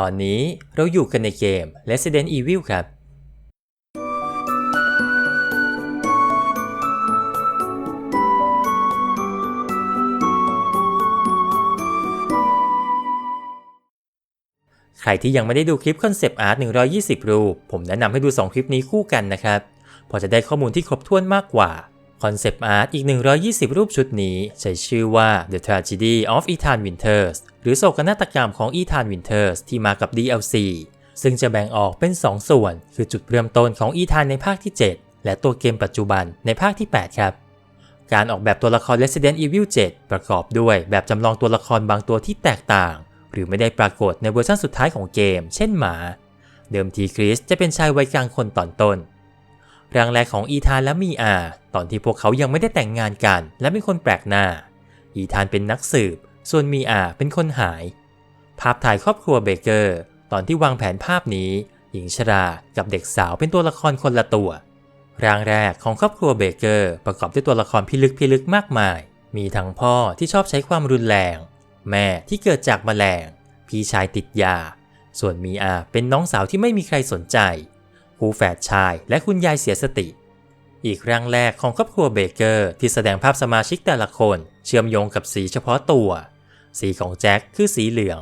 ตอนนี้เราอยู่กันในเกม Resident Evil ครับ ใครที่ยังไม่ได้ดูคลิปคอนเซปต์อาร์ต120 รูป ผมแนะนำให้ดู 2 คลิปนี้คู่กันนะครับ พอจะได้ข้อมูลที่ครบถ้วนมากกว่า คอนเซปต์อาร์ตอีก 120 รูปชุดนี้ ใช้ชื่อว่า The Tragedy of Ethan Winters หรือโศกนาฏกรรมของ Ethan Winters ที่มากับ DLC ซึ่งจะแบ่งออกเป็น 2 ส่วน คือจุดเริ่มต้นของ Ethan ในภาคที่ 7 และตัวเกมปัจจุบันในภาคที่ 8 ครับ การออกแบบตัวละคร Resident Evil 7 ประกอบด้วยแบบจำลองตัวละครบางตัวที่แตกต่าง หรือไม่ได้ปรากฏในเวอร์ชันสุดท้ายของเกม เช่นหมา เดิมทีคริสจะเป็นชายวัยกลางคนตอนต้น ร่างแรกของอีธานและมีอา ตอนที่พวกเขายังไม่ได้แต่งงานกัน และเป็นคนแปลกหน้า อีธานเป็นนักสืบ ส่วนมีอาเป็นคนหาย ภาพถ่ายครอบครัวเบเกอร์ ตอนที่วางแผนภาพนี้ หญิงชรากับเด็กสาวเป็นตัวละครคนละตัว ร่างแรกของครอบครัวเบเกอร์ประกอบด้วยตัวละครพิลึกพิลึกมากมาย มีทั้งพ่อที่ชอบใช้ความรุนแรง แม่ที่เกิดจากแมลง พี่ชายติดยา ส่วนมีอาเป็นน้องสาวที่ไม่มีใครสนใจ คู่แฝดชาย และคุณยายเสียสติ อีกร่างแรกของครอบครัวเบเกอร์ที่แสดงภาพสมาชิกแต่ละคน เชื่อมโยงกับสีเฉพาะตัว สีของแจ็คคือสีเหลือง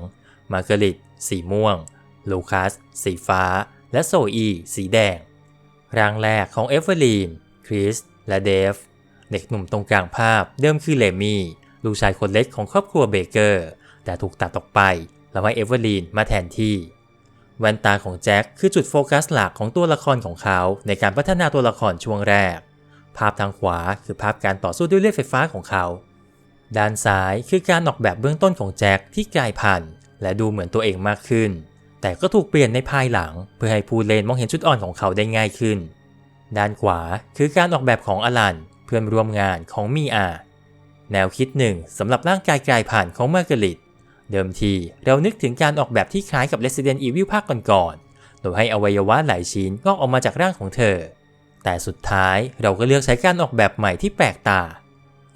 มาร์การิตสีม่วง ลูคัส สีฟ้า และโซอี สีแดง ร่างแรกของเอเวอร์ลีน คริส และเดฟ เด็กหนุ่มตรงกลางภาพเดิมคือเลมี่ลูกชายคนเล็กของครอบครัวเบเกอร์ แต่ถูกตัดออกไปแล้วให้เอเวอร์ลีนมาแทนที่ แว่นตาของแจ็คคือจุดโฟกัสหลักของตัวละครของเขาในการพัฒนาตัวละครช่วงแรก ภาพทางขวาคือภาพการต่อสู้ด้วยเลือดไฟฟ้าของเขา ด้านซ้ายคือการออกแบบเบื้องต้นของแจ็คที่กลายพันธุ์และดูเหมือนตัวเองมากขึ้น แต่ก็ถูกเปลี่ยนในภายหลัง เพื่อให้ผู้เล่นมองเห็นจุดอ่อนของเขาได้ง่ายขึ้น ด้านขวาคือการออกแบบของอลันเพื่อนร่วมงานของมีอา แนวคิดหนึ่งสำหรับร่างกายกลายพันธุ์ของมาร์การิต เดิมทีเรานึกถึงการออกแบบที่คล้ายกับ Resident Evil ภาคก่อนๆ โดยให้อวัยวะหลายชิ้นงอกออกมาจากร่างของเธอ แต่สุดท้ายเราก็เลือกใช้การออกแบบใหม่ที่แปลกตา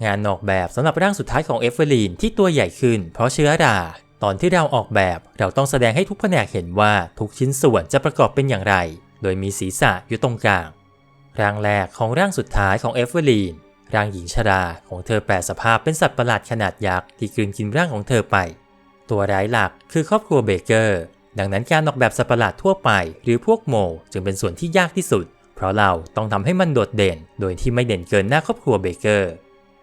งานออกแบบสำหรับร่างสุดท้ายของเอฟเฟอรีนที่ตัวใหญ่ขึ้นเพราะเชื้อรา ตอนที่เราออกแบบเราต้องแสดงให้ทุกแผนกเห็นว่าทุกชิ้นส่วนจะประกอบเป็นอย่างไร โดยมีศีรษะอยู่ตรงกลาง ร่างแรกของร่างสุดท้ายของเอฟเฟอรีนร่างหญิงชราของเธอแปลสภาพเป็นสัตว์ประหลาดขนาดยักษ์ที่กลืนกินร่างของเธอไป ตัวร้ายหลักคือครอบครัวเบเกอร์ ดังนั้นการออกแบบสัตว์ประหลาดทั่วไป หรือพวกโมจึงเป็นส่วนที่ยากที่สุด เพราะเราต้องทำให้มันโดดเด่น โดยที่ไม่เด่นเกินหน้าครอบครัวเบเกอร์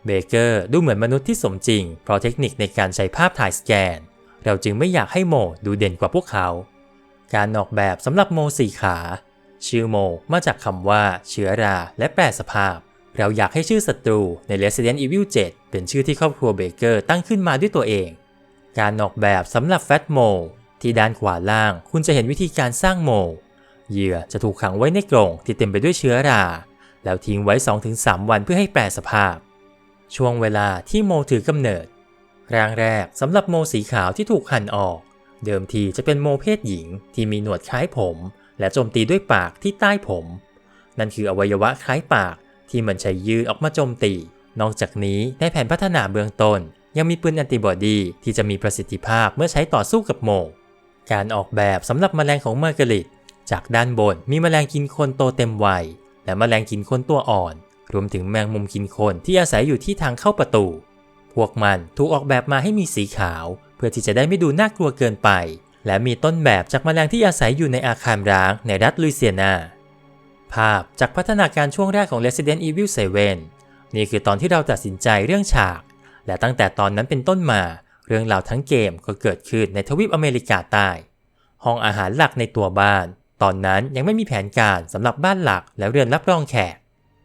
เบเกอร์ดูเหมือนมนุษย์ที่สมจริง เพราะเทคนิคในการใช้ภาพถ่ายสแกน เราจึงไม่อยากให้โมดูเด่นกว่าพวกเขา การออกแบบสำหรับโมสี่ขา ชื่อโมมาจากคำว่าเชื้อราและแปรสภาพ เราอยากให้ชื่อศัตรูใน Resident Evil 7 เป็นชื่อที่ครอบครัวเบเกอร์ตั้งขึ้นมาด้วยตัวเอง การออกแบบสำหรับแฟตโมที่ด้านขวาล่าง คุณจะเห็นวิธีการสร้างโมเหยื่อจะถูกขังไว้ในกรงที่เต็มไปด้วยเชื้อรา แล้วทิ้งไว้ 2-3 วันเพื่อให้แปรสภาพ ช่วงเวลาที่โมถือกำเนิดร่างแรกสำหรับโมสีขาวที่ถูกหั่นออก เดิมทีจะเป็นโมเพศหญิงที่มีหนวดคล้ายผม และโจมตีด้วยปากที่ใต้ผม นั่นคืออวัยวะคล้ายปากที่มันใช้ยืดออกมาโจมตี นอกจากนี้ในแผนพัฒนาเบื้องต้น ยังมีปืนแอนติบอดีที่จะมีประสิทธิภาพเมื่อใช้ต่อสู้กับโมการออกแบบสำหรับแมลงของมาร์การิตจากด้านบนมีแมลงกินคนโตเต็มวัย และแมลงกินคนตัวอ่อน รวมถึงแมงมุมกินคนที่อาศัยอยู่ที่ทางเข้าประตู พวกมันถูกออกแบบมาให้มีสีขาว เพื่อที่จะได้ไม่ดูน่ากลัวเกินไป และมีต้นแบบจากแมลงที่อาศัยอยู่ในอาคารร้างในรัฐลุยเซียนาภาพจากพัฒนาการช่วงแรกของ Resident Evil 7 นี่คือตอนที่เราตัดสินใจเรื่องฉาก และตั้งแต่ตอนนั้นเป็นต้นมา เรื่องราวทั้งเกมก็เกิดขึ้นในทวีปอเมริกาใต้ ห้องอาหารหลักในตัวบ้าน ตอนนั้นยังไม่มีแผนการสำหรับบ้านหลักและเรือนรับรองแขก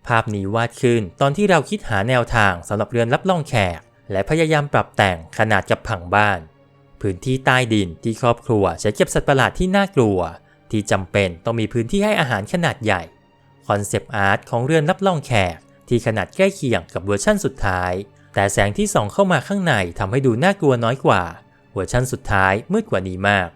ภาพนี้วาดขึ้นตอนที่เราคิดหาแนวทางสำหรับเรือนรับรองแขก และพยายามปรับแต่งขนาดกับผังบ้าน พื้นที่ใต้ดินที่ครอบครัวใช้เก็บสัตว์ประหลาดที่น่ากลัว ที่จำเป็นต้องมีพื้นที่ให้อาหารขนาดใหญ่คอนเซปต์อาร์ตของเรือนรับรองแขกที่ขนาดใกล้เคียงกับเวอร์ชั่นสุดท้าย แต่แสงที่ส่องเข้ามาข้างในทำให้ดูน่ากลัวน้อยกว่าเวอร์ชั่นสุดท้ายมืดกว่านี้มาก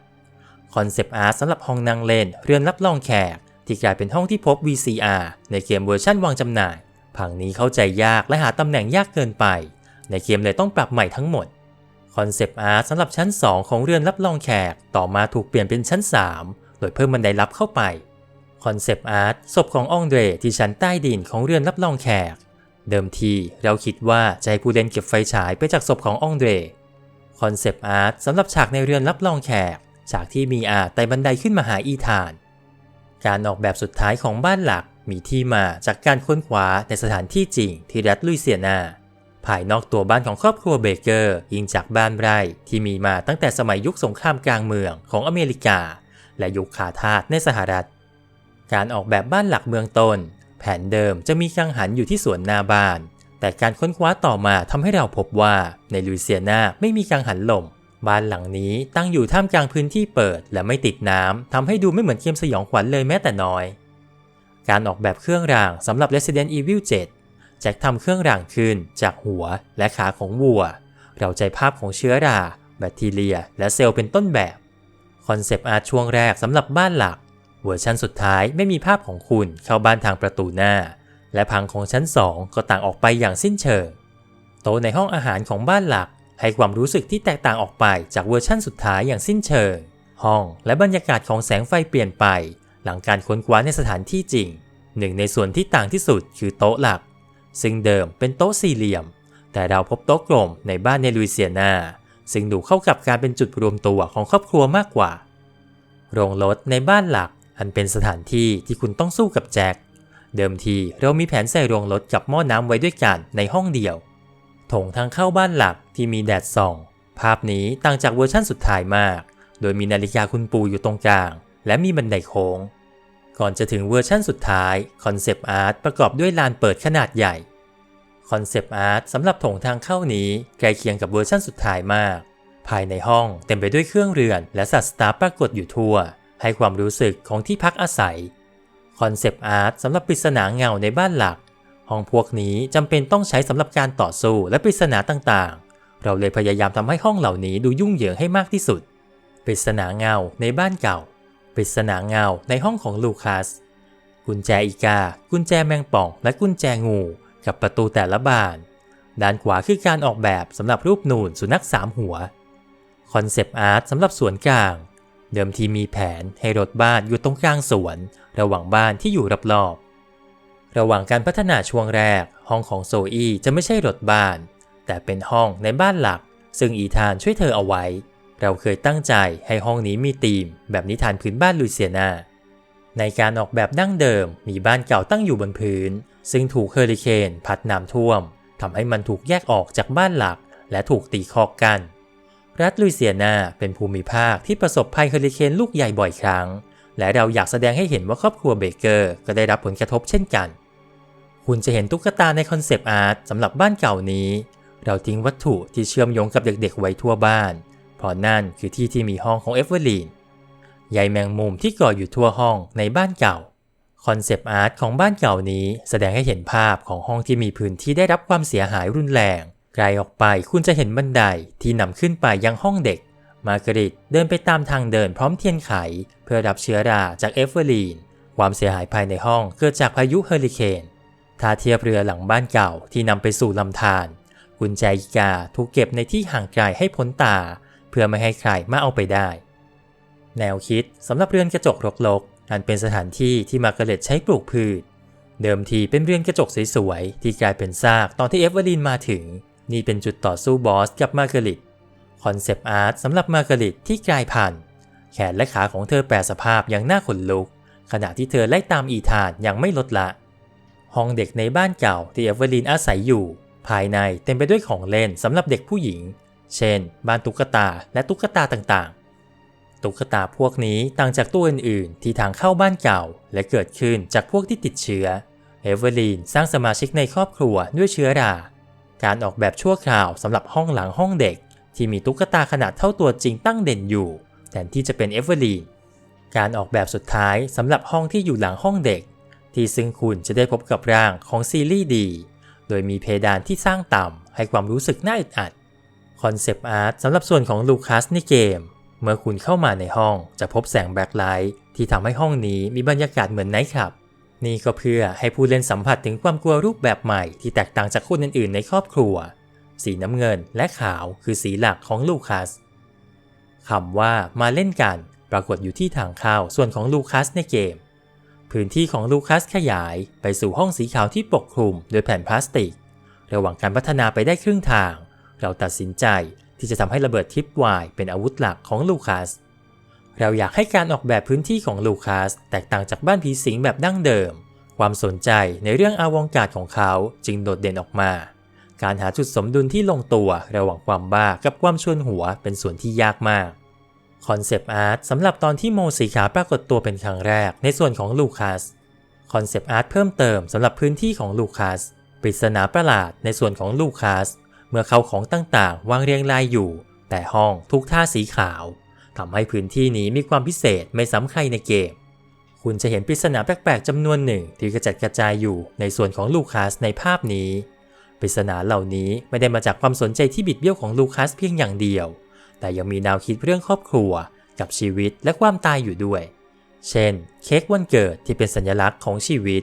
คอนเซปต์อาร์ตสำหรับห้องนั่งเล่น เรือนรับรองแขก ที่กลายเป็นห้องที่พบ VCR ในเกมเวอร์ชั่นวางจำหน่าย ผังนี้เข้าใจยากและหาตำแหน่งยากเกินไป ในเกมเลยต้องปรับใหม่ทั้งหมด คอนเซปต์อาร์ตสำหรับชั้น 2 ของเรือนรับรองแขก ต่อมาถูกเปลี่ยนเป็นชั้น 3 โดยเพิ่มบันไดลับเข้าไปคอนเซปต์อาร์ตศพขององเดรที่ชั้นใต้ดินของเรือนรับรองแขก เดิมทีเราคิดว่าจะให้ผู้เล่นเก็บไฟฉายไปจากศพขององเดรคอนเซปต์อาร์ตสำหรับฉากในเรือนรับรองแขก ฉากที่มีอาไต่บันไดขึ้นมาหาอีธาน การออกแบบสุดท้ายของบ้านหลักมีที่มาจากการค้นคว้าในสถานที่จริงที่รัฐลุยเซียนา ภายนอกตัวบ้านของครอบครัวเบเกอร์ยิงจากบ้านไร่ที่มีมาตั้งแต่สมัยยุคสงครามกลางเมืองของอเมริกา และยุคขาทาสในสหรัฐ การออกแบบบ้านหลักเมืองตน แผนเดิมจะมีกังหันอยู่ที่สวนหน้าบ้าน แต่การค้นคว้าต่อมาทำให้เราพบว่าในลุยเซียนาไม่มีกังหันลม บ้านหลังนี้ตั้งอยู่ท่ามกลางพื้นที่เปิดและไม่ติดน้ำทำให้ดูไม่เหมือนเกมสยองขวัญเลยแม้แต่น้อย การออกแบบเครื่องรางสำหรับ Resident Evil 7 แจ็คทำเครื่องรางขึ้นจากหัวและขาของวัว เราใจภาพของเชื้อรา แบคทีเรีย และเซลล์เป็นต้นแบบ คอนเซปต์อาร์ตช่วงแรกสำหรับบ้านหลัก เวอร์ชันสุดท้ายไม่มีภาพของคุณเข้าบ้านทางประตูหน้า และพังของชั้น 2 ก็ต่างออกไปอย่างสิ้นเชิง โต๊ะในห้องอาหารของบ้านหลัก ให้ความรู้สึกที่แตกต่างออกไปจากเวอร์ชั่นสุดท้ายอย่างสิ้นเชิง ห้องและบรรยากาศของแสงไฟเปลี่ยนไป หลังการค้นคว้าในสถานที่จริง หนึ่งในส่วนที่ต่างที่สุดคือโต๊ะหลัก ซึ่งเดิมเป็นโต๊ะสี่เหลี่ยม แต่เราพบโต๊ะกลมในบ้านในลุยเซียนาซึ่งดูเข้ากับการเป็นจุดรวมตัวของครอบครัวมากกว่า โรงรถในบ้านหลัก อันเป็นสถานที่ที่คุณต้องสู้กับแจ็คเดิมทีเรามีแผนใส่โรงรถกับหม้อน้ำไว้ด้วยกันในห้องเดียวโถงทางเข้าบ้านหลักที่มีแดดส่อง ภาพนี้ต่างจากเวอร์ชั่นสุดท้ายมาก โดยมีนาฬิกาคุณปู่อยู่ตรงกลาง และมีบันไดโค้ง ก่อนจะถึงเวอร์ชั่นสุดท้ายคอนเซปต์อาร์ตประกอบด้วยลานเปิดขนาดใหญ่คอนเซปต์อาร์ตสำหรับโถงทางเข้านี้ใกล้เคียงกับเวอร์ชั่นสุดท้ายมาก ภายในห้องเต็มไปด้วยเครื่องเรือน และสัตว์สตาร์ปรากฏอยู่ทั่ว ให้ความรู้สึกของที่พักอาศัย คอนเซปต์อาร์ตสำหรับปริศนาเงาในบ้านหลัก ห้องพวกนี้จำเป็นต้องใช้สำหรับการต่อสู้และปริศนาต่างๆ เราเลยพยายามทำให้ห้องเหล่านี้ดูยุ่งเหยิงให้มากที่สุด ปริศนาเงาในบ้านเก่า ปริศนาเงาในห้องของลูคัส กุญแจอีกา กุญแจแมงป่อง และกุญแจงู กับประตูแต่ละบาน ด้านขวาคือการออกแบบสำหรับรูปนูนสุนัขสามหัว คอนเซปต์อาร์ตสำหรับสวนกลาง เดิมทีมีแผนให้รถบ้านอยู่ตรงกลางสวน ระหว่างบ้านที่อยู่รอบๆ ระหว่างการพัฒนาช่วงแรก ห้องของโซอี้จะไม่ใช่รถบ้าน แต่เป็นห้องในบ้านหลัก ซึ่งอีธานช่วยเธอเอาไว้ เราเคยตั้งใจให้ห้องนี้มีธีม แบบนิทานพื้นบ้านลุยเซียนา ในการออกแบบดั้งเดิมมีบ้านเก่าตั้งอยู่บนพื้น ซึ่งถูกเฮอริเคนพัดน้ำท่วมทำให้มันถูกแยกออกจากบ้านหลัก และถูกตีคอกกัน รัฐลุยเซียนาเป็นภูมิภาคที่ประสบภัยเฮอริเคนลูกใหญ่บ่อยครั้ง และเราอยากแสดงให้เห็นว่าครอบครัวเบเกอร์ก็ได้รับผลกระทบเช่นกัน คุณจะเห็นตุ๊กตาในคอนเซปต์อาร์ตสำหรับบ้านเก่านี้ เราทิ้งวัตถุที่เชื่อมโยงกับเด็กๆไว้ทั่วบ้าน เพราะนั่นคือที่ที่มีห้องของเอเวอร์ลีนใยแมงมุมที่ก่ออยู่ทั่วห้องในบ้านเก่าคอนเซปต์อาร์ตของบ้านเก่านี้แสดงให้เห็นภาพของห้องที่มีพื้นที่ได้รับความเสียหายรุนแรง ไกลออกไปคุณจะเห็นบันไดที่นำขึ้นไปยังห้องเด็ก มาร์การิตเดินไปตามทางเดินพร้อมเทียนไข เพื่อรับเชื้อราจากเอเวอร์ลีน ความเสียหายภายในห้องเกิดจากพายุเฮอริเคนท่าเทียบเรือหลังบ้านเก่าที่นำไปสู่ลำธารกุญแจอีกาถูกเก็บในที่ห่างไกลให้พ้นตา เพื่อไม่ให้ใครมาเอาไปได้ แนวคิดสำหรับเรือนกระจกรกๆอันเป็นสถานที่ที่มาร์กาเร็ตใช้ปลูกพืช เดิมทีเป็นเรือนกระจกสวยๆที่กลายเป็นซากตอนที่เอเวอร์ลีนมาถึง นี่เป็นจุดต่อสู้บอสกับมาร์กาเร็ตคอนเซปต์อาร์ตสำหรับมาร์กาเร็ตที่กลายพันธุ์แขนและขาของเธอแปรสภาพอย่างน่าขนลุก ขณะที่เธอไล่ตามอีธานยังไม่ลดละ ห้องเด็กในบ้านเก่าที่เอเวอร์ลีนอาศัยอยู่ ภายในเต็มไปด้วยของเล่นสำหรับเด็กผู้หญิง เช่น บ้านตุ๊กตาและตุ๊กตาต่างๆ ตุ๊กตาพวกนี้ต่างจากตัวอื่นๆ ที่ทางเข้าบ้านเก่า และเกิดขึ้นจากพวกที่ติดเชื้อ เอเวอร์ลีนสร้างสมาชิกในครอบครัวด้วยเชื้อรา การออกแบบชั่วคราวสำหรับห้องหลังห้องเด็ก ที่มีตุ๊กตาขนาดเท่าตัวจริงตั้งเด่นอยู่ แทนที่จะเป็นเอเวอร์ลีนการออกแบบสุดท้ายสำหรับห้องที่อยู่หลังห้องเด็ก ที่ซึ่งคุณจะได้พบกับร่างของซีรีส์ดี โดยมีเพดานที่สร้างต่ำให้ความรู้สึกน่าอึดอัดคอนเซปต์อาร์ตสำหรับส่วนของลูคัสในเกม เมื่อคุณเข้ามาในห้องจะพบแสงแบ็คไลท์ที่ทำให้ห้องนี้มีบรรยากาศเหมือนไนท์คลับ นี่ก็เพื่อให้ผู้เล่นสัมผัสถึงความกลัวรูปแบบใหม่ที่แตกต่างจากคนอื่นๆในครอบครัว สีน้ำเงินและขาวคือสีหลักของลูคัสคำว่ามาเล่นกันปรากฏอยู่ที่ทางเข้าส่วนของลูคัสในเกม พื้นที่ของลูคัสขยายไปสู่ห้องสีขาวที่ปกคลุมโดยแผ่นพลาสติก ระหว่างการพัฒนาไปได้ครึ่งทาง เราตัดสินใจที่จะทำให้ระเบิดทิปวายเป็นอาวุธหลักของลูคัส เราอยากให้การออกแบบพื้นที่ของลูคัสแตกต่างจากบ้านผีสิงแบบดั้งเดิม ความสนใจในเรื่องอาวองการของเขาจึงโดดเด่นออกมา การหาจุดสมดุลที่ลงตัวระหว่างความบ้ากับความชวนหัวเป็นส่วนที่ยากมากคอนเซปต์อาร์ตสำหรับตอนที่โมสีขาปรากฏตัวเป็นครั้งแรกในส่วนของลูคัสคอนเซปต์อาร์ตเพิ่มเติมสำหรับพื้นที่ของลูคัสปริศนาประหลาดในส่วนของลูคัสเมื่อเขาของต่างๆ วางเรียงรายอยู่ แต่ห้องทุกท่าสีขาว ทำให้พื้นที่นี้มีความพิเศษไม่ซ้ำใครในเกม คุณจะเห็นปริศนาแปลกๆจำนวนหนึ่งที่กระจัดกระจายอยู่ในส่วนของลูคัสในภาพนี้ ปริศนาเหล่านี้ไม่ได้มาจากความสนใจที่บิดเบี้ยวของลูคัสเพียงอย่างเดียว แต่ยังมีแนวคิดเรื่องครอบครัว กับชีวิตและความตายอยู่ด้วย เช่น เค้กวันเกิดที่เป็นสัญลักษณ์ของชีวิต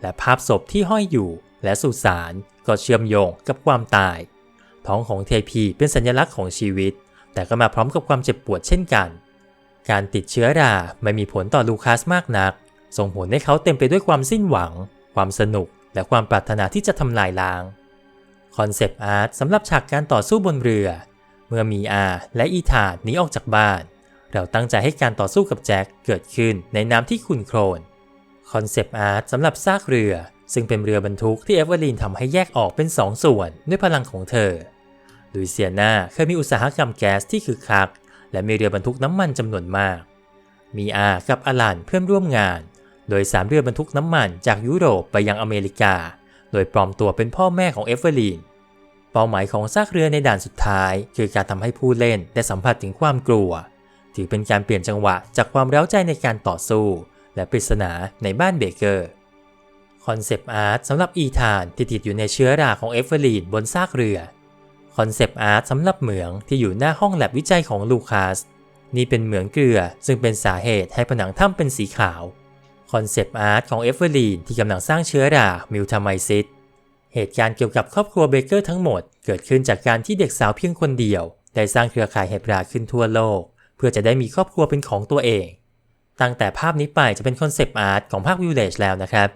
และภาพศพที่ห้อยอยู่ และสุสานก็เชื่อมโยงกับความตาย ท้องของเทพีเป็นสัญลักษณ์ของชีวิต แต่ก็มาพร้อมกับความเจ็บปวดเช่นกัน การติดเชื้อราไม่มีผลต่อลูคัสมากนัก ส่งผลให้เขาเต็มไปด้วยความสิ้นหวัง ความสนุก และความปรารถนาที่จะทำลายล้าง คอนเซปต์อาร์ตสำหรับฉากการต่อสู้บนเรือ เมื่อมีอาและอีธาหนีออกจากบ้าน เราตั้งใจให้การต่อสู้กับแจ็คเกิดขึ้นในน้ำที่ขุ่นโคลนคอนเซปต์อาร์ตสำหรับซากเรือ ซึ่งเป็นเรือบรรทุกที่เอเวอร์ลีนทำให้แยกออกเป็นสองส่วนด้วยพลังของเธอ ลุยเซียนาเคยมีอุตสาหกรรมแก๊สที่คึกคัก และมีเรือบรรทุกน้ำมันจำนวนมาก มีอากับอลันเพื่อนร่วมงาน โดยสามเรือบรรทุกน้ำมันจากยุโรปไปยังอเมริกา โดยปลอมตัวเป็นพ่อแม่ของเอเวอร์ลีน เป้าหมายของซากเรือในด่านสุดท้าย คือการทำให้ผู้เล่นได้สัมผัสถึงความกลัว ถือเป็นการเปลี่ยนจังหวะจากความเร้าใจในการต่อสู้ และปริศนาในบ้านเบเกอร์คอนเซปต์อาร์ตสำหรับอีธานที่ติดอยู่ในเชื้อราของเอเวอร์ลีนบนซากเรือ อนเซปต์อาร์ตสำหรับเหมืองที่อยู่หน้าห้องแลบวิจัยของลูคัสนี่เป็นเหมืองเกลือซึ่งเป็นสาเหตุให้ผนังถ้ำเป็นสีขาวคอนเซปต์อาร์ตของเอเวอร์ลีนที่กำลังสร้างเชื้อรามิวทามไมซิสเหตุการณ์เกี่ยวกับครอบครัวเบเกอร์ทั้งหมด เกิดขึ้นจากการที่เด็กสาวเพียงคนเดียว ได้สร้างเครือข่ายเห็บราขึ้นทั่วโลก เพื่อจะได้มีครอบครัวเป็นของตัวเอง ตั้งแต่ภาพนี้ไปจะเป็นคอนเซปต์อาร์ตของภาควิลเลจแล้วนะครับ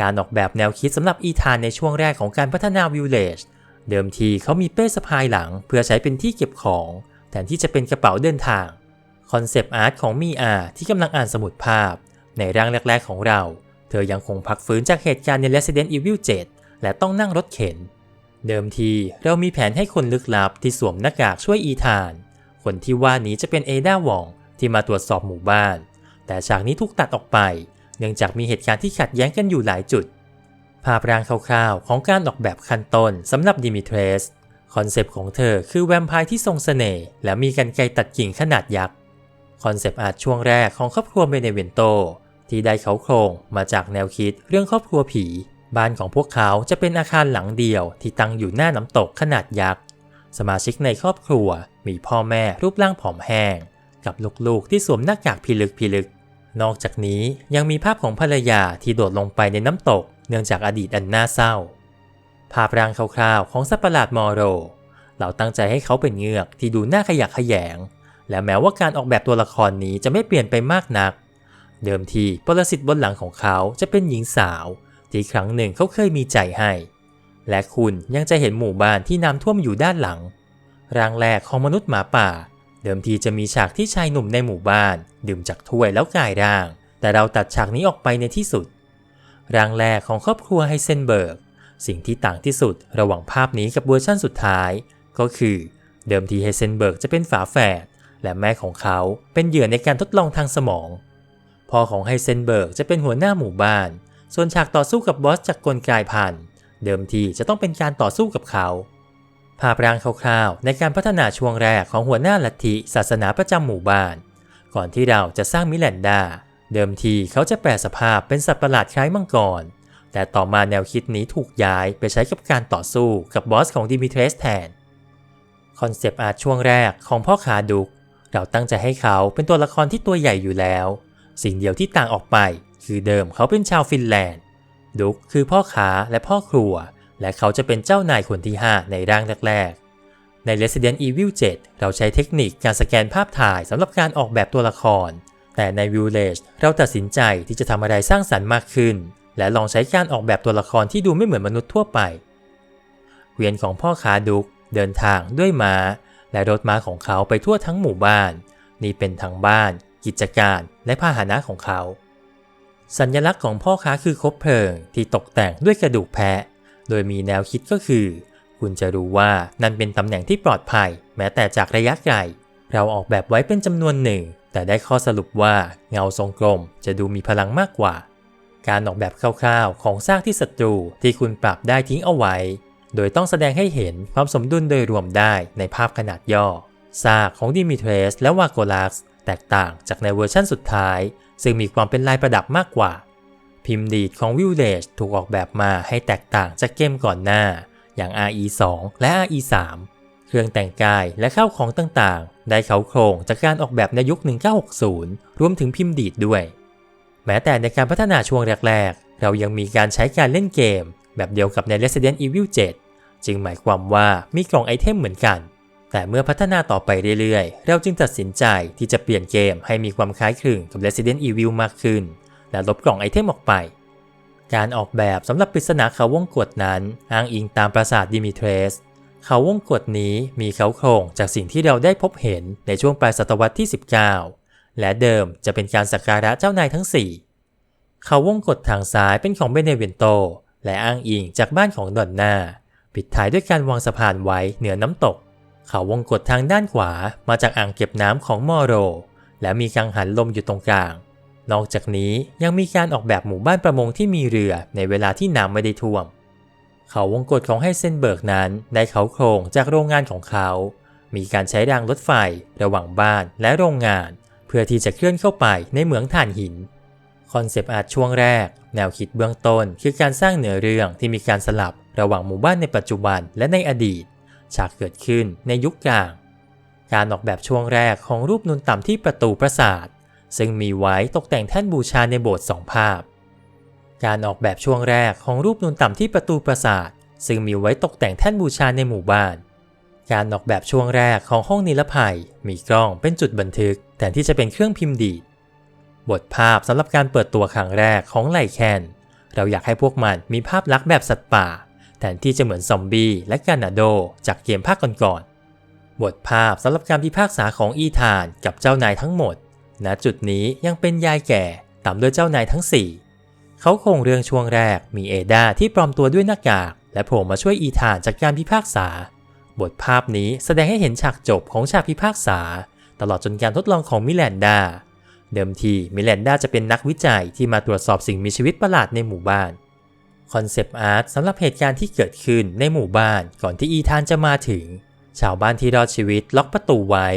การออกแบบแนวคิดสำหรับอีธานในช่วงแรกของการพัฒนาวิลเลจ เดิมทีเขามีเป้สะพายหลังเพื่อใช้เป็นที่เก็บของแทนที่จะเป็นกระเป๋าเดินทาง คอนเซปต์อาร์ตของมีอาที่กำลังอ่านสมุดภาพ ในร่างแรกๆของเรา เธอยังคงพักฟื้นจากเหตุการณ์ใน Resident Evil 7 และต้องนั่งรถเข็น เดิมทีเรามีแผนให้คนลึกลับที่สวมหน้ากากช่วยอีธาน คนที่ว่านี้จะเป็นเอดาวองที่มาตรวจสอบหมู่บ้าน แต่ฉากนี้ถูกตัดออกไป เนื่องจากมีเหตุการณ์ที่ขัดแย้งกันอยู่หลายจุด ภาพร่างคร่าวๆ ของการออกแบบขั้นต้นสำหรับดิมิเทรส คอนเซปต์ของเธอคือแวมไพร์ที่ทรงเสน่ห์และมีกันไกตัดกิ่งขนาดยักษ์ คอนเซปต์อาร์ตช่วงแรกของครอบครัวเบเนเวนโต ที่ได้เขาโครงมาจากแนวคิดเรื่องครอบครัวผี บ้านของพวกเขาจะเป็นอาคารหลังเดียวที่ตั้งอยู่หน้าน้ำตกขนาดยักษ์ สมาชิกในครอบครัวมีพ่อแม่รูปร่างผอมแห้ง กับลูกๆที่สวมหน้ากากพิลึกพิลึก นอกจากนี้ยังมีภาพของภรรยาที่โดดลงไปในน้ำตก เนื่องจากอดีตอันน่าเศร้า ภาพร่างคร่าวๆของสัตว์ประหลาดมอโร เราตั้งใจให้เขาเป็นเงือกที่ดูน่าขยะแขยง และแม้ว่าการออกแบบตัวละครนี้จะไม่เปลี่ยนไปมากนัก เดิมทีปรสิตบนหลังของเขาจะเป็นหญิงสาว ที่ครั้งหนึ่งเขาเคยมีใจให้ และคุณยังจะเห็นหมู่บ้านที่น้ำท่วมอยู่ด้านหลัง ร่างแรกของมนุษย์หมาป่า เดิมทีจะมีฉากที่ชายหนุ่มในหมู่บ้าน ดื่มจากถ้วยแล้วกลายร่าง แต่เราตัดฉากนี้ออกไปในที่สุด ร่างแรกของครอบครัวไฮเซนเบิร์ก สิ่งที่ต่างที่สุดระหว่างภาพนี้กับเวอร์ชั่นสุดท้าย ก็คือ เดิมทีไฮเซนเบิร์กจะเป็นฝาแฝดและแม่ของเขาเป็นเหยื่อในการทดลองทางสมอง พ่อของไฮเซนเบิร์กจะเป็นหัวหน้าหมู่บ้าน ส่วนฉากต่อสู้กับบอสจากกลไกพันธุ์เดิมทีจะต้องเป็นการต่อสู้กับเขา ภาพร่างคร่าวๆ ในการพัฒนาช่วงแรกของหัวหน้าลัทธิศาสนาประจำหมู่บ้าน ก่อนที่เราจะสร้างมิแลนดา เดิมทีเขาจะแปลสภาพเป็นสัตว์ประหลาดคล้ายมังกร แต่ต่อมาแนวคิดนี้ถูกย้ายไปใช้กับการต่อสู้กับบอสของดิมิเทรสแทน คอนเซปต์อาร์ตช่วงแรกของพ่อขาดุก เราตั้งใจให้เขาเป็นตัวละครที่ตัวใหญ่อยู่แล้ว สิ่งเดียวที่ต่างออกไปคือเดิมเขาเป็นชาวฟินแลนด์ ดุกคือพ่อค้าและพ่อครัว และเขาจะเป็นเจ้านายคนที่ 5 ในร่างแรกๆใน Resident Evil 7 เราใช้เทคนิคการสแกนภาพถ่ายสำหรับการออกแบบตัวละคร แต่ใน Village เราตัดสินใจที่จะทำอะไรสร้างสรรค์มากขึ้น และลองใช้การออกแบบตัวละครที่ดูไม่เหมือนมนุษย์ทั่วไป เวียนของพ่อค้าดุกเดินทางด้วยม้า และรถม้าของเขาไปทั่วทั้งหมู่บ้าน นี่เป็นทั้งบ้าน กิจการและพาหนะของเขา สัญลักษณ์ของพ่อค้าคือคบเพลิงที่ตกแต่งด้วยกระดูกแพะ โดยมีแนวคิดก็คือ คุณจะรู้ว่านั่นเป็นตำแหน่งที่ปลอดภัย แม้แต่จากระยะไกล เราออกแบบไว้เป็นจำนวนหนึ่ง แต่ได้ข้อสรุปว่าเงาทรงกลมจะดูมีพลังมากกว่า การออกแบบคร่าวๆ ของซากที่ศัตรูที่คุณปรับได้ทิ้งเอาไว้ โดยต้องแสดงให้เห็นความสมดุลโดยรวมได้ในภาพขนาดย่อซากของดิมิเทรสและวาโกลักสแตกต่างจากในเวอร์ชั่นสุดท้าย ซึ่งมีความเป็นลายประดับมากกว่า พิมพ์ดีดของ Village ถูกออกแบบมาให้แตกต่างจากเกมก่อนหน้า อย่าง RE2 และ RE3 เครื่องแต่งกายและข้าวของต่างๆ ได้เขาโครงจากการออกแบบในยุค 1960 รวมถึงพิมพ์ดีดด้วย แม้แต่ในการพัฒนาช่วงแรก ๆ เรายังมีการใช้การเล่นเกม แบบเดียวกับใน Resident Evil 7 จึงหมายความว่ามีกล่องไอเทมเหมือนกัน แต่เมื่อพัฒนาต่อไปเรื่อยๆ เราจึงตัดสินใจที่จะเปลี่ยนเกมให้มีความคล้ายคลึงกับ Resident Evil มากขึ้น และลบกล่องไอเทมออกไปการออกแบบสำหรับปริศนาเขาวงกฏนั้น อ้างอิงตามปราสาทดิมิเทรส เขาวงกฏนี้มีเขาโครงจากสิ่งที่เราได้พบเห็นในช่วงปลายศตวรรษที่ 19 และเดิมจะเป็นการสักการะเจ้านายทั้ง 4 เขาวงกฏทางซ้ายเป็นของเบเนเวนโต และอ้างอิงจากบ้านของดอนนาปิดท้ายด้วยการวางสะพานไว้เหนือน้ำตก เขาวงกฏทางด้านขวามาจากอ่างเก็บน้ำของมอโร และมีกังหันลมอยู่ตรงกลาง นอกจากนี้ยังมีการออกแบบหมู่บ้านประมงที่มีเรือในเวลาที่น้ำไม่ได้ท่วม เขาวงกฏของไฮเซนเบิร์กนั้นได้เขาโครงจากโรงงานของเขา มีการใช้รางรถไฟระหว่างบ้านและโรงงาน เพื่อที่จะเคลื่อนเข้าไปในเหมืองถ่านหิน คอนเซปต์อาร์ตช่วงแรก แนวคิดเบื้องต้นคือการสร้างเนื้อเรื่องที่มีการสลับระหว่างหมู่บ้านในปัจจุบันและในอดีต ฉากเกิดขึ้นในยุคกลาง การออกแบบช่วงแรกของรูปนูนต่ำที่ประตูปราสาท ซึ่งมีไว้ตกแต่งแท่นบูชาในโบสถ์สองภาพ การออกแบบช่วงแรกของรูปนูนต่ำที่ประตูปราสาท ซึ่งมีไว้ตกแต่งแท่นบูชาในหมู่บ้าน การออกแบบช่วงแรกของห้องนิรภัย มีกล้องเป็นจุดบันทึกแทนที่จะเป็นเครื่องพิมพ์ดีดบทภาพสำหรับการเปิดตัวครั้งแรกของไลแคนเราอยากให้พวกมันมีภาพลักษณ์แบบสัตว์ป่า แทนที่จะเหมือนซอมบี้และกานาโดจากเกมภาคก่อนๆบทภาพสำหรับการพิพากษาของอีธานกับเจ้านายทั้งหมด ณจุดนี้ยังเป็นยายแก่ตามด้วยเจ้านายทั้ง4 เขาคงเรื่องช่วงแรกมีเอดาที่ปลอมตัวด้วยหน้ากาก และโผล่มาช่วยอีธานจากการพิพากษา บทภาพนี้แสดงให้เห็นฉากจบของฉากพิพากษา ตลอดจนการทดลองของมิแลนดา เดิมทีมิแลนดาจะเป็นนักวิจัยที่มาตรวจสอบสิ่งมีชีวิตประหลาดในหมู่บ้านคอนเซปต์อาร์ตสำหรับเหตุการณ์ที่เกิดขึ้นในหมู่บ้านก่อนที่อีธานจะมาถึง ชาวบ้านที่รอดชีวิตล็อกประตูไว้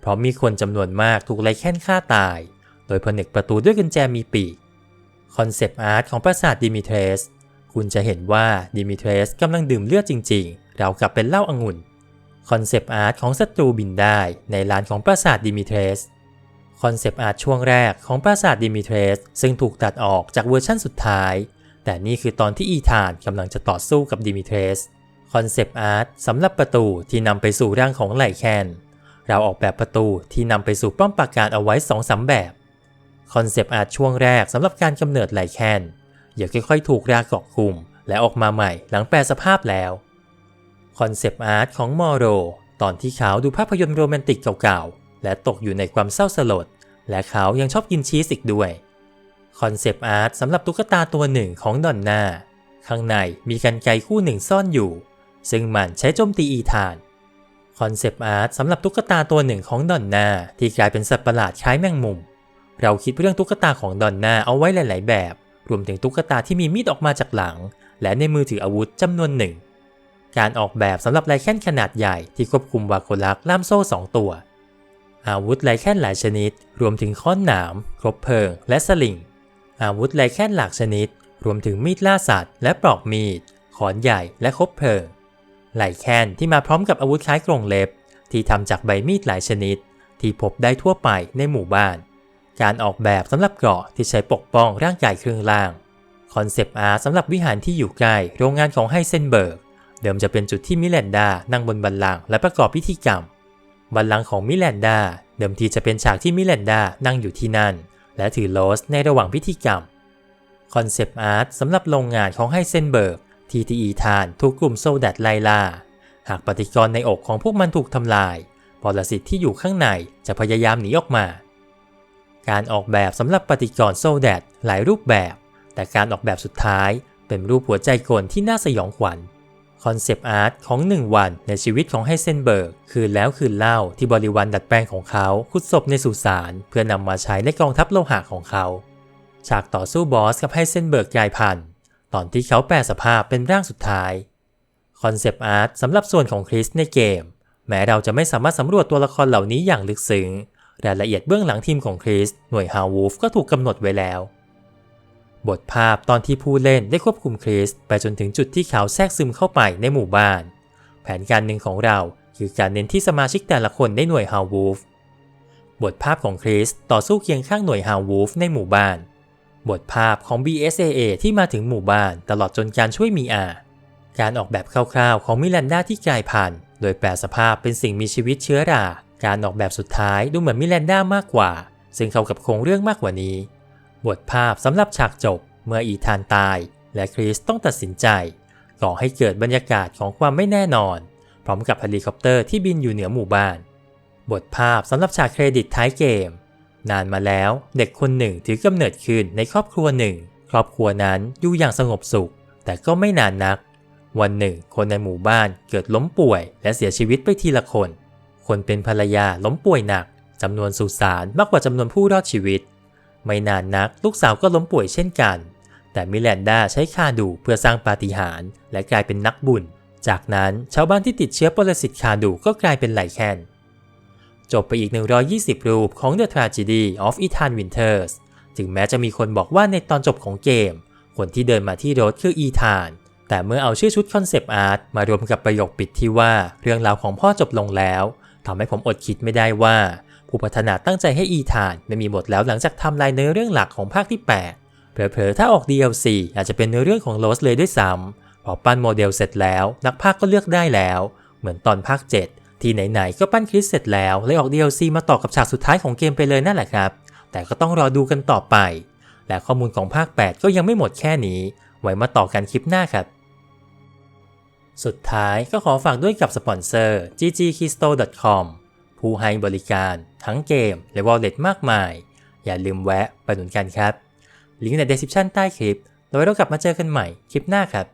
เพราะมีคนจำนวนมากถูกไล่แค้นฆ่าตาย โดยผนึกประตูด้วยกุญแจมีปีก คอนเซปต์อาร์ตของปราสาทดิมิเทรส คุณจะเห็นว่าดิมิเทรสกำลังดื่มเลือดจริงๆ เรากลับเป็นเหล้าองุ่น คอนเซปต์อาร์ตของศัตรูบินได้ในลานของปราสาทดิมิเทรส คอนเซปต์อาร์ตช่วงแรกของปราสาทดิมิเทรส ซึ่งถูกตัดออกจากเวอร์ชั่นสุดท้าย แต่นี่คือตอนที่อีธานกำลังจะต่อสู้กับดิมิเทรส คอนเซปต์อาร์ตสำหรับประตูที่นำไปสู่ร่างของไลแคนเราออกแบบประตูที่นำไปสู่ป้อมปราการเอาไว้2อสาแบบ คอนเซปต์อาร์ตช่วงแรกสำหรับการกำเนิดไลแคนอย่าค่อยๆ ถูกรากเกาะกลุ่ม และออกมาใหม่หลังแปลสภาพแล้วคอนเซปต์อาร์ตของมอโร ตอนที่เขาดูภาพยนตร์โรแมนติกเก่าๆ และตกอยู่ในความเศร้าสลด และเขายังชอบกินชีสอีกด้วยคอนเซปต์อาร์ตสำหรับตุ๊กตาตัวหนึ่งของดอนนาข้างในมีกันไกคู่หนึ่งซ่อนอยู่ ซึ่งมันใช้โจมตีอีธานคอนเซปต์อาร์ตสำหรับตุ๊กตาตัวหนึ่งของดอนนาที่กลายเป็นสัตว์ประหลาดคล้ายแมงมุม เราคิดเรื่องตุ๊กตาของดอนนาเอาไว้หลาย ๆ แบบ รวมถึงตุ๊กตาที่มีมีดออกมาจากหลัง และในมือถืออาวุธจำนวนหนึ่ง การออกแบบสำหรับไลแคนขนาดใหญ่ที่ควบคุมวาโคลักล่ามโซ่2ตัว อาวุธไลแคนหลายชนิด รวมถึงค้อนหนาม ครบเพลิง และสลิง อาวุธไลแคนหลากชนิด รวมถึงมีดล่าสัตว์ และปลอกมีดขอนใหญ่และคบเพลิงไลแคนที่มาพร้อมกับอาวุธคล้ายกรงเล็บ ที่ทำจากใบมีดหลายชนิด ที่พบได้ทั่วไปในหมู่บ้าน การออกแบบสำหรับเกราะที่ใช้ปกป้องร่างกายครึ่องล่าง คอนเซปต์อาร์สำหรับวิหารที่อยู่ใกล้โรงงานของไฮเซนเบิร์ก เดิมจะเป็นจุดที่มิแลนดานั่งบนบัลลังก์และประกอบพิธีกรรม บัลลังก์ของมิแลนดา เดิมทีจะเป็นฉากที่มิแลนดานั่งอยู่ที่นั่น และถือโลสในระหว่างพิธีกรรม คอนเซปต์อาร์ตสำหรับโรงงานของไฮเซนเบิร์กที่ทีอีธานถูกกลุ่มโซดัดไลล่า หากปฏิกรณ์ในอกของพวกมันถูกทำลายปรสิตที่อยู่ข้างในจะพยายามหนีออกมา การออกแบบสำหรับปฏิกรณ์โซแดดหลายรูปแบบ แต่การออกแบบสุดท้ายเป็นรูปหัวใจกลที่น่าสยองขวัญคอนเซปต์อาร์ตของ 1 วันในชีวิตของไฮเซนเบิร์กคืนแล้วคืนเล่าที่บริวารดัดแปลงของเขาขุดศพในสุสานเพื่อนำมาใช้ในกองทัพโลหะของเขา ฉากต่อสู้บอสกับไฮเซนเบิร์กกลายพันธุ์ตอนที่เขาแปลสภาพเป็นร่างสุดท้ายคอนเซปต์อาร์ตสำหรับส่วนของคริสในเกม แม้เราจะไม่สามารถสำรวจตัวละครเหล่านี้อย่างลึกซึ้ง รายละเอียดเบื้องหลังทีมของคริส หน่วยฮาววูฟก็ถูกกำหนดไว้แล้ว บทภาพตอนที่ผู้เล่นได้ควบคุมคริส ไปจนถึงจุดที่เขาแทรกซึมเข้าไปในหมู่บ้าน แผนการหนึ่งของเราคือการเน้นที่สมาชิกแต่ละคนในหน่วยฮาววูฟบทภาพของคริสต่อสู้เคียงข้างหน่วยฮาววูฟในหมู่บ้าน บทภาพของ BSAA ที่มาถึงหมู่บ้านตลอดจนการช่วยมีอาการออกแบบคร่าวๆ ของมิลันดาที่กลายพันธุ์ โดยแปลสภาพเป็นสิ่งมีชีวิตเชื้อรา การออกแบบสุดท้ายดูเหมือนมิลันด้ามากกว่า ซึ่งเข้ากับโครงเรื่องมากกว่านี้ บทภาพสำหรับฉากจบเมื่ออีธานตาย และคริสต้องตัดสินใจก่อให้เกิดบรรยากาศของความไม่แน่นอน พร้อมกับเฮลิคอปเตอร์ที่บินอยู่เหนือหมู่บ้าน บทภาพสำหรับฉากเครดิตท้ายเกม นานมาแล้วเด็กคนหนึ่งถือกำเนิดขึ้นในครอบครัวหนึ่ง ครอบครัวนั้นอยู่อย่างสงบสุข แต่ก็ไม่นานนัก วันหนึ่ง คนในหมู่บ้านเกิดล้มป่วย และเสียชีวิตไปทีละคน คนเป็นภรรยาล้มป่วยหนักจำนวนสุสานมากกว่าจำนวนผู้รอดชีวิต ไม่นานนักลูกสาวก็ล้มป่วยเช่นกัน แต่มิแลนดาใช้คาดูเพื่อสร้างปาฏิหาริย์และกลายเป็นนักบุญ จากนั้นชาวบ้านที่ติดเชื้อปรสิตคาดูก็กลายเป็นไหลแคนจบไปอีก 120 รูปของ The Tragedy of Ethan Winters ถึงแม้จะมีคนบอกว่าในตอนจบของเกม คนที่เดินมาที่รถคืออีธาน แต่เมื่อเอาชื่อชุดคอนเซปต์อาร์ตมารวมกับประโยคปิดที่ว่าเรื่องราวของพ่อจบลงแล้ว ทำให้ผมอดคิดไม่ได้ว่า ผู้พัฒนาตั้งใจให้อีธานไม่มีบทแล้วหลังจากทำลายเนื้อเรื่องหลักของภาคที่ 8 เผลอๆถ้าออก DLC อาจจะเป็นเนื้อเรื่องของโรสเลยด้วยซ้ำพอปั้นโมเดลเสร็จแล้ว นักภาคก็เลือกได้แล้ว เหมือนตอนภาค 7 ที่ไหนๆก็ปั้นคริสเสร็จแล้วเลยออก DLC มาต่อกับฉากสุดท้ายของเกมไปเลยนั่นแหละครับ แต่ก็ต้องรอดูกันต่อไป และข้อมูลของภาค 8 ก็ยังไม่หมดแค่นี้ ไว้มาต่อกันคลิปหน้าครับ สุดท้ายก็ขอฝากด้วยกับสปอนเซอร์ ggkisto.com ผู้ให้บริการทั้งเกมและวอลเล็ตมากมาย อย่าลืมแวะไปหนุนกันครับ ลิงก์ใน description ใต้คลิปแล้วไว้เรากลับมาเจอกันใหม่คลิปหน้าครับ